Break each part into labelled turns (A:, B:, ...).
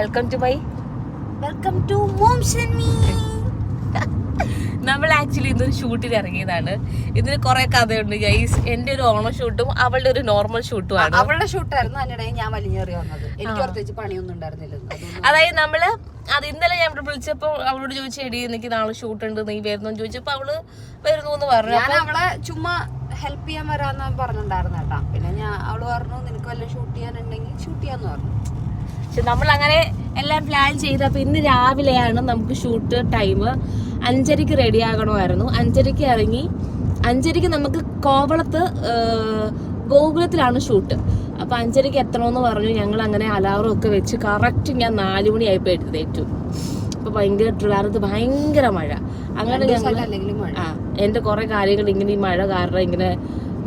A: Welcome to my
B: welcome to moms and me
A: നമ്മൾ actually ഇന്നൊരു ഷൂട്ടിന് ഇറങ്ങിയതാണ്. ഇതിന് കുറെ കഥയുണ്ട് ഗൈസ് എന്റെ ഒരു ഓണ ഷൂട്ടും അവളുടെ ഒരു നോർമൽ ഷൂട്ടും ആണ്.
B: അവളുടെ ഷൂട്ടായിരുന്നു അതിനിടയിൽ ഞാൻ വലിഞ്ഞേറി വന്നത്. എനിക്ക് പ്രത്യേകിച്ച് പണിയൊന്നും ഉണ്ടായിരുന്നില്ല
A: അതായത് നമ്മൾ അത് ഇന്നലെ ഞാൻ ഇവിടെ വിളിച്ചപ്പോ അവളോട് ചോദിച്ചു എടി എനിക്ക് നാളെ ഷൂട്ട് ഉണ്ട് നീ വരുന്നു? ചോദിച്ചപ്പോ അവൾ വരുന്നു എന്ന് പറഞ്ഞു.
B: ഞാൻ അവളെ ചുമ്മാ ഹെൽപ്പ് ചെയ്യാൻ വരാന്ന് പറഞ്ഞിട്ടുണ്ടായിരുന്നു കേട്ടാ. പിന്നെ ഞാൻ അവൾ പറഞ്ഞു നിനക്ക് വല്ല ഷൂട്ട് ചെയ്യാനുണ്ടെങ്കിൽ ഷൂട്ട് ചെയ്യാന്ന് പറഞ്ഞു.
A: പക്ഷെ നമ്മൾ അങ്ങനെ എല്ലാം പ്ലാൻ ചെയ്ത് അപ്പൊ ഇന്ന് രാവിലെയാണ് നമുക്ക് ഷൂട്ട് ടൈം അഞ്ചരക്ക് റെഡി ആകണമായിരുന്നു. അഞ്ചരക്ക് ഇറങ്ങി. അഞ്ചരക്ക് നമുക്ക് കോവളത്ത് ഗോകുലത്തിലാണ് ഷൂട്ട് അപ്പൊ അഞ്ചരക്ക് എത്തണമെന്ന് പറഞ്ഞു. ഞങ്ങൾ അങ്ങനെ അലാറം ഒക്കെ വെച്ച് കറക്റ്റ് ഞാൻ നാലു മണിയായപ്പോ എടുത്തേറ്റു അപ്പൊ ഭയങ്കര ട്രിവാറത്ത് ഭയങ്കര മഴ. അങ്ങനെ ഞങ്ങൾ ആ എന്റെ കുറെ കാര്യങ്ങൾ ഇങ്ങനെ ഈ മഴ കാരണം ഇങ്ങനെ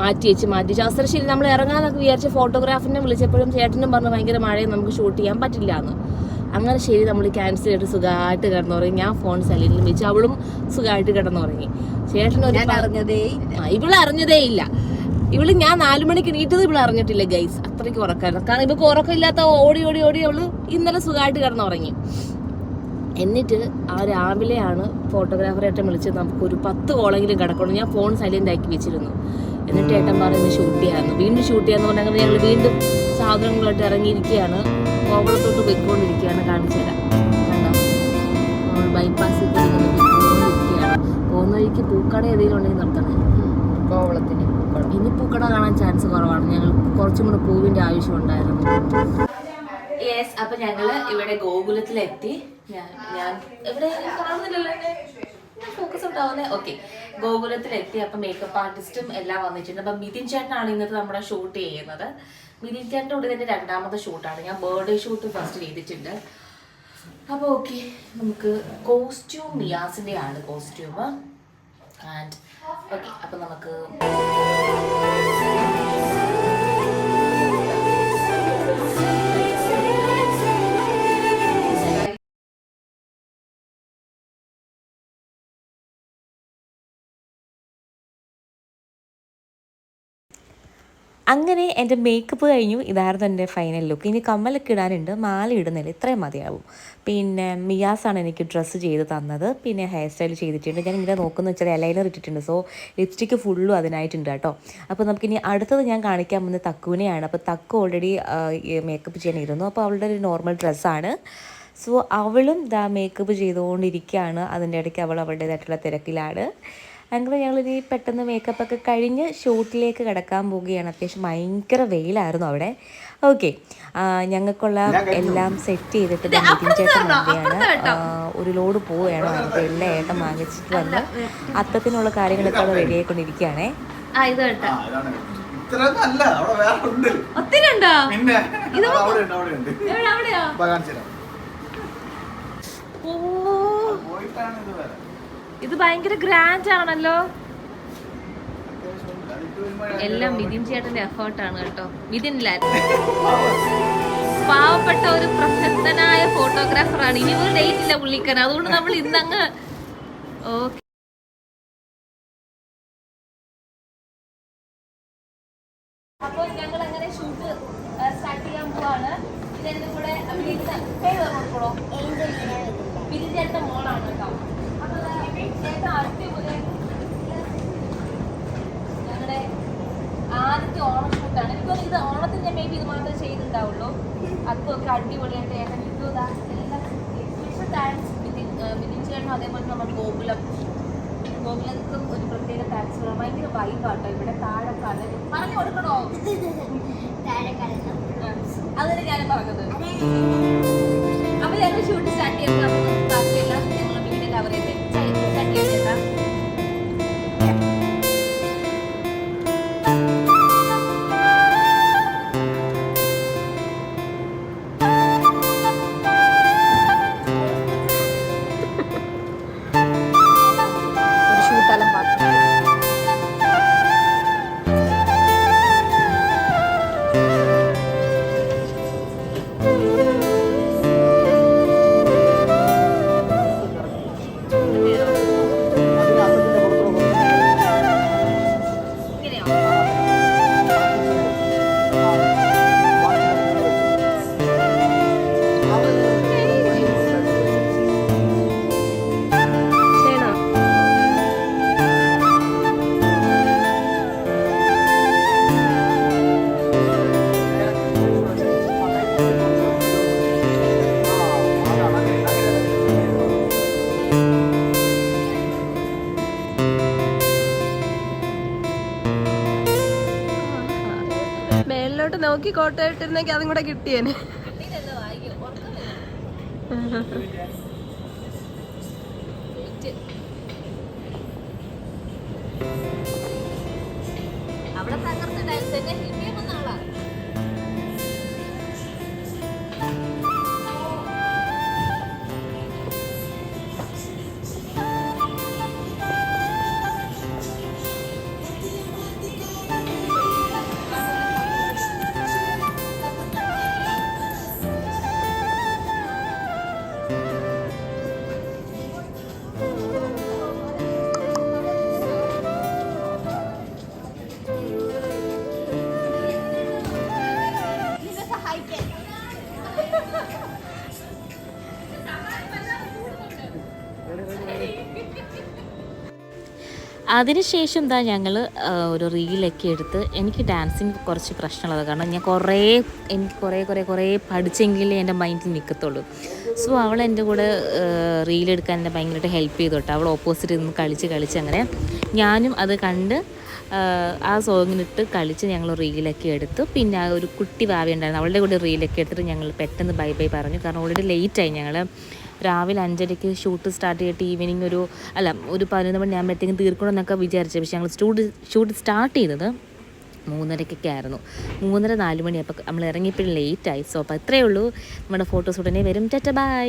A: മാറ്റി വെച്ച് മാറ്റി ശരി നമ്മൾ ഇറങ്ങാന്നൊക്കെ വിചാരിച്ച ഫോട്ടോഗ്രാഫറിനെ വിളിച്ചപ്പോഴും ചേട്ടനും പറഞ്ഞു ഭയങ്കര മഴയും നമുക്ക് ഷൂട്ട് ചെയ്യാൻ പറ്റില്ല എന്ന് അങ്ങനെ ശരി നമ്മൾ ക്യാൻസൽ ചെയ്തിട്ട് സുഖമായിട്ട് കിടന്നുറങ്ങി. ഞാൻ ഫോൺ സൈലന്റിൽ വെച്ച് അവളും സുഖമായിട്ട് കിടന്നുറങ്ങി. ചേട്ടൻ ഒരു.
B: ഇവൾ അറിഞ്ഞതേ ഇല്ല.
A: ഇവൾ ഞാൻ നാലു മണിക്ക് നീട്ടത് ഇവൾ അറിഞ്ഞിട്ടില്ല ഗൈസ് അത്രയ്ക്ക് ഉറക്കായിരുന്നു. കാരണം ഇവക്ക് ഉറക്കമില്ലാത്ത ഓടി ഓടി ഓടി അവൾ ഇന്നലെ സുഖമായിട്ട് കിടന്നുറങ്ങി. എന്നിട്ട് ആ രാവിലെയാണ് ഫോട്ടോഗ്രാഫറെ ഏട്ടൻ വിളിച്ചത് നമുക്കൊരു പത്ത് കോളെങ്കിലും കിടക്കണം. ഞാൻ ഫോൺ സൈലന്റ് ആക്കി വെച്ചിരുന്നു. എന്നിട്ട് ഏട്ടൻ പറയുന്നത് ഷൂട്ട് ചെയ്യാമെന്ന് വീണ്ടും ഷൂട്ട് ചെയ്യാന്ന് പറഞ്ഞാൽ ഞങ്ങൾ വീണ്ടും സാധനങ്ങളായിട്ട് ഇറങ്ങിയിരിക്കുകയാണ്. കോവളത്തോട്ട് പോയിക്കൊണ്ടിരിക്കുകയാണ് കാണിച്ചു തരാം കണ്ടോ? ബൈപ്പാസിൽ കൂടി ഇങ്ങനെ പോയിക്കൊണ്ടിരിക്കുകയാണ്. പോകുന്ന വഴിക്ക് പൂക്കട ഏതെങ്കിലും ഉണ്ടെങ്കിൽ നിർത്തണേ.
B: കോവളത്തിന് പൂക്കട.
A: ഇനി പൂക്കട കാണാൻ ചാൻസ് കുറവാണ്. ഞങ്ങൾ കുറച്ചും കൂടെ പൂവിന്റെ ആവശ്യമുണ്ടായിരുന്നു യെസ് അപ്പൊ ഞങ്ങൾ ഇവിടെ ഗോകുലത്തിലെത്തി. ഞാൻ ഞാൻ ഇവിടെ കാണുന്നില്ലല്ലോ. ഫോക്കസ് ഉണ്ടാവുന്നേ ഓക്കെ ഗോകുലത്തിലെത്തി അപ്പൊ മേക്കപ്പ് ആർട്ടിസ്റ്റും എല്ലാം വന്നിട്ടുണ്ട്. അപ്പൊ മിഥിൻ ചേട്ടനാണ് ഇന്നത്തെ നമ്മുടെ ഷൂട്ട് ചെയ്യുന്നത്. മിഥിൻ ചേട്ടന്റെ കൂടെ തന്നെ രണ്ടാമത്തെ ഷൂട്ടാണ് ഞാൻ ബർത്ത്ഡേ ഷൂട്ട് ഫസ്റ്റ് ചെയ്തിട്ടുണ്ട്. അപ്പോൾ ഓക്കെ നമുക്ക് കോസ്റ്റ്യൂം മിയാസിന്റെ ആണ് കോസ്റ്റ്യൂം ആൻഡ് ഓക്കെ അപ്പൊ നമുക്ക് അങ്ങനെ എന്റെ മേക്കപ്പ് കഴിഞ്ഞു. ഇതായിരുന്നു എന്റെ ഫൈനൽ ലുക്ക് ഇനി കമ്മലൊക്കെ ഇടാനുണ്ട്. മാല ഇടുന്നില്ല. ഇത്രയും മതിയാവും. പിന്നെ മിയാസാണ് എനിക്ക് ഡ്രസ്സ് ചെയ്ത് തന്നത്. പിന്നെ ഹെയർ സ്റ്റൈൽ ചെയ്തിട്ടുണ്ട്. ഞാൻ ഇങ്ങനെ നോക്കുന്ന വെച്ചാൽ എലൈനർ ഇട്ടിട്ടുണ്ട്. സോ ലിപ്സ്റ്റിക്ക് ഫുള്ളും അതിനായിട്ടുണ്ട് കേട്ടോ. അപ്പോൾ നമുക്കിനി അടുത്തത് ഞാൻ കാണിക്കാൻ പോകുന്നത് തക്കുവിനെയാണ്. അപ്പോൾ തക്കു ഓൾറെഡി മേക്കപ്പ് ചെയ്യാനിരുന്നു. അപ്പോൾ അവളുടെ ഒരു നോർമൽ ഡ്രസ്സാണ് സോ അവളും ദാ മേക്കപ്പ് ചെയ്തുകൊണ്ടിരിക്കുകയാണ്. അതിന്റെ ഇടയ്ക്ക് അവൾ അവളുടേതായിട്ടുള്ള തിരക്കിലാണ്. അങ്ങനെ ഞങ്ങളിനി പെട്ടെന്ന് മേക്കപ്പ് ഒക്കെ കഴിഞ്ഞ് ഷൂട്ടിലേക്ക് കിടക്കാൻ പോവുകയാണ്. അത്യാവശ്യം ഭയങ്കര വെയിലായിരുന്നു അവിടെ. ഓക്കെ ഞങ്ങൾക്കുള്ള എല്ലാം സെറ്റ് ചെയ്തിട്ട് നിതിൻ ചേട്ടൻ വരികയാണ് ഒരു ലോഡ് പോവുകയാണ്. അതിന്റെ എല്ലാ ഏട്ടം വാങ്ങിച്ചിട്ട് വന്ന് അത്തത്തിനുള്ള കാര്യങ്ങളൊക്കെ അവിടെ റെഡി ആയിക്കൊണ്ടിരിക്കുകയാണേ. ആ ഇത്
C: ആ, ഇതാണ്. ഇത്രയൊന്നും അവിടെ വേറെ ഉണ്ട്.
A: ഒത്തിരി ഉണ്ടോ?
C: പിന്നെ അവിടെ ഉണ്ട് അവിടെ ഉണ്ട്.
A: എവിടെ അവിടെയോ?
C: ഇപ്പൊ കാണിച്ചു
A: ഓ.
C: പോയിട്ടാണ് ഇത് വരെ.
A: ഇത് ഭയങ്കര ഗ്രാൻഡ് ആണല്ലോ. എല്ലാം മിഥിൻ ചേട്ടന്റെ എഫേർട്ടാണ് കേട്ടോ. മിഥിൻ ലാൽ പാവപ്പെട്ട ഒരു പ്രശസ്തനായ ഫോട്ടോഗ്രാഫറാണ് ഇനി ഒരു ഡേറ്റ് ഇല്ല പുള്ളിക്കാൻ അതുകൊണ്ട് നമ്മൾ ഇന്നങ്ങ് ഓക്കെ. അപ്പോൾ ഞങ്ങൾ അങ്ങനെ ഷൂട്ട് സ്റ്റാർട്ട് ചെയ്യാൻ പോവാണ്. ഇതെന്റെ കൂടെ അഭിനയിക്കുന്ന പേര് പറഞ്ഞോളൂ ചേട്ടന്റെ മോളാണ് കേട്ടോ അപ്പോൾ ദാ ചേട്ടൻ അടിപൊളി ഞങ്ങളുടെ ആദ്യത്തെ ഓണം ഷൂട്ടാണ് എനിക്ക് ഇത് ഓണത്തിന്റെ മേ ബി ഇത് മാത്രമേ ചെയ്തിട്ടുണ്ടാവുള്ളൂ. അതൊക്കെ അടിപൊളിയായിട്ട് ഏട്ടൻ എല്ലാം സ്പെഷ്യൽ താങ്ക്സ് വിതിൻ ചേട്ടനും അതേപോലെ നമ്മുടെ ഗോകുലം. ഗോകുലത്തിനും ഒരു പ്രത്യേക താങ്ക്സ് പറയാം ഭയങ്കര വൈബാട്ടോ ഇവിടെ താഴെ കടൽ പറഞ്ഞു കൊടുക്കണോ അതിന് ഞാൻ പറഞ്ഞത്. അപ്പൊ ഞങ്ങൾ ഷൂട്ട് സ്റ്റാർട്ട് ചെയ്യുമ്പോൾ
D: നോക്കി കോട്ട ഇട്ടിരുന്നെങ്കിൽ അതും കൂടെ കിട്ടിയേനെ.
A: അവിടെ തകർത്ത് ഡാൻസ് എന്നെ ഹെൽപ്പ് ചെയ്യാൻ
E: അതിനുശേഷം എന്താ ഞങ്ങൾ ഒരു റീലൊക്കെ എടുത്ത് എനിക്ക് ഡാൻസിങ് കുറച്ച് പ്രശ്നമുള്ളത് കാരണം ഞാൻ കുറേ എനിക്ക് കുറേ കുറേ കുറേ പഠിച്ചെങ്കിലേ എന്റെ മൈൻഡിൽ നിൽക്കത്തുള്ളൂ സോ അവൾ എന്റെ കൂടെ റീലെടുക്കാൻ എന്നെ ഭയങ്കരമായിട്ട് ഹെൽപ്പ് ചെയ്തു കേട്ടോ. അവൾ ഓപ്പോസിറ്റ് നിന്ന് കളിച്ച് കളിച്ച് അങ്ങനെ ഞാനും അത് കണ്ട് ആ, ആ സോങ്ങിനിട്ട് കളിച്ച് ഞങ്ങൾ റീലൊക്കെ എടുത്തു. പിന്നെ ആ ഒരു കുട്ടി ഭാവി ഉണ്ടായിരുന്നു. അവളുടെ കൂടെ റീലൊക്കെ എടുത്തിട്ട് ഞങ്ങൾ പെട്ടെന്ന് ബൈ ബൈ പറഞ്ഞു. കാരണം ഓൾറെഡി ലേറ്റായി ഞങ്ങൾ രാവിലെ അഞ്ചരയ്ക്ക് ഷൂട്ട് സ്റ്റാർട്ട് ചെയ്തിട്ട് ഈവനിങ് ഒരു അല്ല ഒരു പതിനൊന്ന് മണി ആകുമ്പോഴത്തേക്കും തീർക്കണമെന്നൊക്കെ വിചാരിച്ചു. പക്ഷേ ഞങ്ങൾ ഷൂട്ട് ഷൂട്ട് സ്റ്റാർട്ട് ചെയ്തത് മൂന്നരക്കൊക്കെ ആയിരുന്നു. മൂന്നര നാല് മണി അപ്പോൾ നമ്മൾ ഇറങ്ങിയപ്പോഴും ലേറ്റായി സോ അപ്പോൾ അത്രയേ ഉള്ളൂ. നമ്മുടെ ഫോട്ടോസ് ഉടനെ വരും. ചറ്റ ബൈ